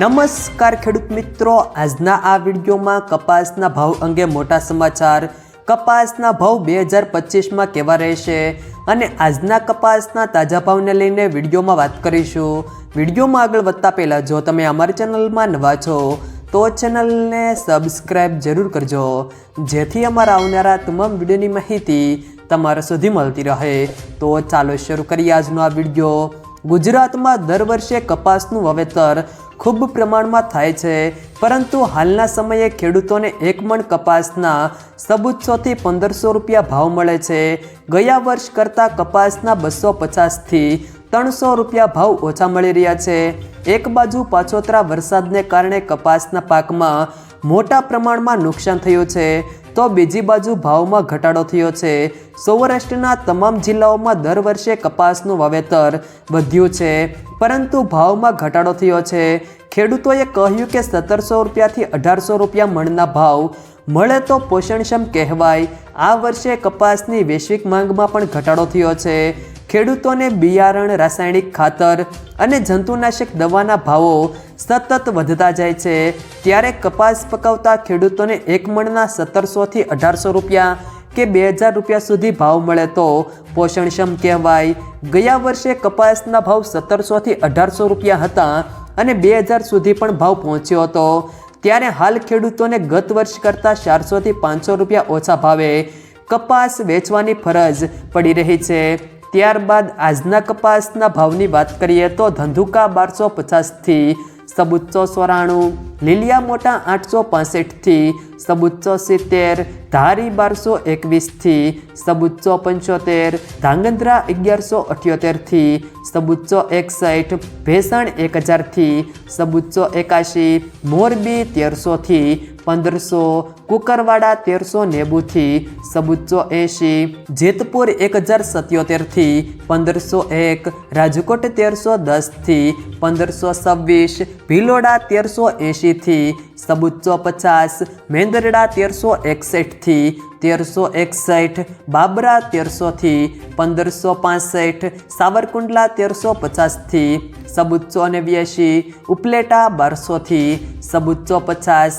નમસ્કાર ખેડૂત મિત્રો. આજના આ વિડીયોમાં કપાસના ભાવ અંગે મોટા સમાચાર. કપાસના ભાવ બે હજાર પચીસમાં કેવા રહેશે અને આજના કપાસના તાજા ભાવને લઈને વિડીયોમાં વાત કરીશું. વિડીયોમાં આગળ વધતા પહેલાં જો તમે અમારી ચેનલમાં નવા છો, તો ચેનલને સબસ્ક્રાઈબ જરૂર કરજો. જેથી અમારા આવનારા તમામ વિડીયોની માહિતી તમારા સુધી મળતી રહે. તો ચાલો શરૂ કરીએ આજનો આ વીડિયો. ગુજરાતમાં દર વર્ષે કપાસનું વાવેતર ખૂબ પ્રમાણમાં થાય છે, પરંતુ હાલના સમયે ખેડૂતોને એક મણ કપાસના સબુચ્ચોથી પંદરસો રૂપિયા ભાવ મળે છે. ગયા વર્ષ કરતાં કપાસના બસો પચાસથી ત્રણસો રૂપિયા ભાવ ઓછા મળી રહ્યા છે. એક બાજુ પાછોતરા વરસાદને કારણે કપાસના પાકમાં મોટા પ્રમાણમાં નુકસાન થયું છે. તો બીજી બાજુ ભાવમાં ઘટાડો થયો છે. સૌરાષ્ટ્રના તમામ જિલ્લાઓમાં દર વર્ષે કપાસનું વાવેતર વધ્યું છે. પરંતુ ભાવમાં ઘટાડો થયો છે. ખેડૂતોએ કહ્યું કે સત્તરસો રૂપિયાથી અઢારસો રૂપિયા મણના ભાવ મળે તો પોષણક્ષમ કહેવાય. આ વર્ષે કપાસની વૈશ્વિક માંગમાં પણ ઘટાડો થયો છે. ખેડૂતોને બિયારણ, રાસાયણિક ખાતર અને જંતુનાશક દવાના ભાવો સતત વધતા જાય છે. ત્યારે કપાસ પકવતા ખેડૂતોને એક મણના સત્તરસોથી અઢારસો રૂપિયા કે બે હજાર રૂપિયા સુધી ભાવ મળે તો પોષણક્ષમ કહેવાય. ગયા વર્ષે કપાસના ભાવ સત્તરસોથી અઢારસો રૂપિયા હતા અને બે હજાર સુધી પણ ભાવ પહોંચ્યો હતો. ત્યારે હાલ ખેડૂતોને ગત વર્ષ કરતાં ચારસોથી પાંચસો રૂપિયા ઓછા ભાવે કપાસ વેચવાની ફરજ પડી રહી છે. ત્યારબાદ આજના કપાસના ભાવની વાત કરીએ તો ધંધુકા બારસો પચાસથી સબુચ્ચો સોરાણું, લીલિયા મોટા આઠસો પાસઠથી સબુચ્ચો સિત્તેર, ધારી બારસો એકવીસથી સબુચ્ચો પંચોતેર, ધાંગધ્રા અગિયારસો અઠ્યોતેરથી સબુચ્ચો એકસઠ, ભેસાણ એક હજારથી સબુચ્ચો એકાશી, મોરબી તેરસોથી પંદરસો કુકરવાડા તેરસો નેવુંથી સબુચ્ચો એંશી, જેતપુર એક હજાર સત્યોતેરથી પંદરસો એક, રાજકોટ તેરસો દસથી પંદરસો છવ્વીસ, ભિલોડા તેરસો એંશીથી સબુચ્ચો પચાસ, મેંદરડા તેરસો એકસઠથી તેરસો એકસઠ, બાબરા તેરસોથી પંદરસો પાસઠ, સાવરકુંડલા તેરસો પચાસથી સબુચ્ચો નેવ્યાસી ઉપલેટા બારસોથી સબુચ્ચો પચાસ,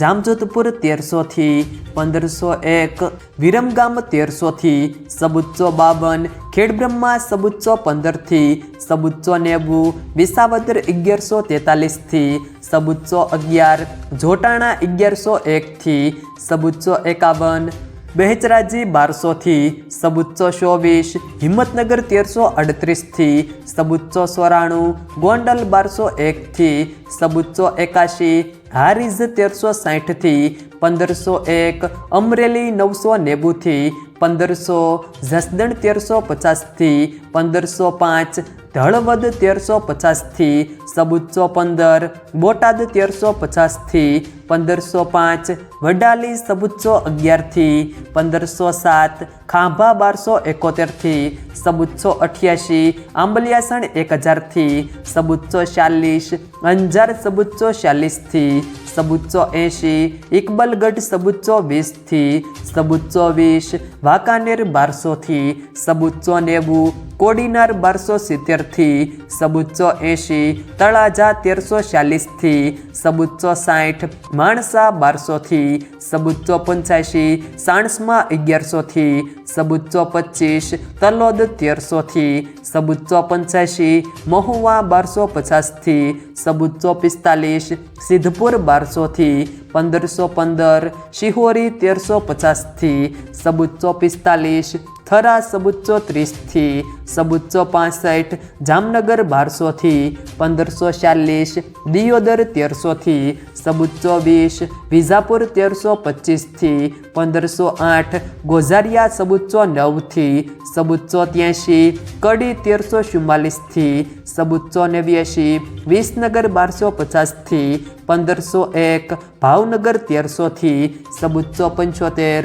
જામજોધપુર તેરસોથી પંદરસો એક, વિરમગામ તેરસોથી સબુચ્ચો બાવન, ખેડબ્રહ્મા સબુચ્ચો પંદરથી સબુચ્ચો નેવું, વિસાવદર અગિયારસો તેતાલીસથી સબુચ્ચો અગિયાર, જોટાણા અગિયારસો એકથી સબુચ્ચો એકાવન, બહેચરાજી બારસોથી સબુચ્ચો ચોવીસ, હિંમતનગર તેરસો અડત્રીસથી સબુચ્ચો સોરાણું ગોંડલ બારસો એકથી સબુચ્ચો એકાશી હારીઝ તેરસો સાઠથી પંદરસો એક અમરેલી નવસો નેવુંથી પંદરસો જસદણ તેરસો પચાસથી પંદરસો પાંચ ધળવદ તેરસો પચાસથી સબુચ્ચો પંદર, બોટાદ તેરસો પચાસથી પંદરસો પાંચ, વડાલી સબુચ્ચો અગિયારથી પંદરસો સાત, ખાંભા બારસો એકોતેરથી સબુચ્ચો અઠ્યાસી, આંબલિયાસણ એક હજારથી સબુચ્ચો ચાલીસ, અંજાર સબુચ્ચો ચાલીસથી સબુચ્ચો એંશી, ઇકબલગઢ સબુચ્ચો વીસથી સબુચ્ચો વીસ, વાંકાનેર બારસોથી સબુચ્ચો નેવું કોડીનાર બારસો સિત્તેરથી, સબુચ્ચો એંશી, તળાજા તેરસો ચાલીસથી, સબુચ્ચો સાઠ, માણસા બારસોથી, સબુચ્ચો પંચ્યાસી, સાણસમાં અગિયારસોથી, સબુચ્ચો પચીસ તલોદ તેરસોથી, સબુચ્ચો પંચ્યાસી, મહુવા બારસો પચાસથી, સબુચ્ચો પિસ્તાલીસ, સિદ્ધપુર બારસોથી, પંદરસો પંદર, શિહોરી તેરસો પચાસથી, સબુચ્ચો પિસ્તાલીસ થરા સબુચ્ચો ત્રીસથી, સબુચ્ચો પાસઠ, જામનગર બારસોથી, પંદરસો ચાલીસ, દિયોદર તેરસોથી, સબુચ્ચો વીસ, વિજાપુર તેરસો પચીસથી, પંદરસો આઠ, ગોઝારિયા સબુચ્ચો નવથી, સબુચ્ચો ત્યાંશી, કડી તેરસો ચુમ્માલીસથી, સબુચ્ચો નેવ્યાશી, વિસનગર બારસો પચાસથી, પંદરસો એક, ભાવનગર તેરસોથી, સબુચ્ચો પંચોતેર.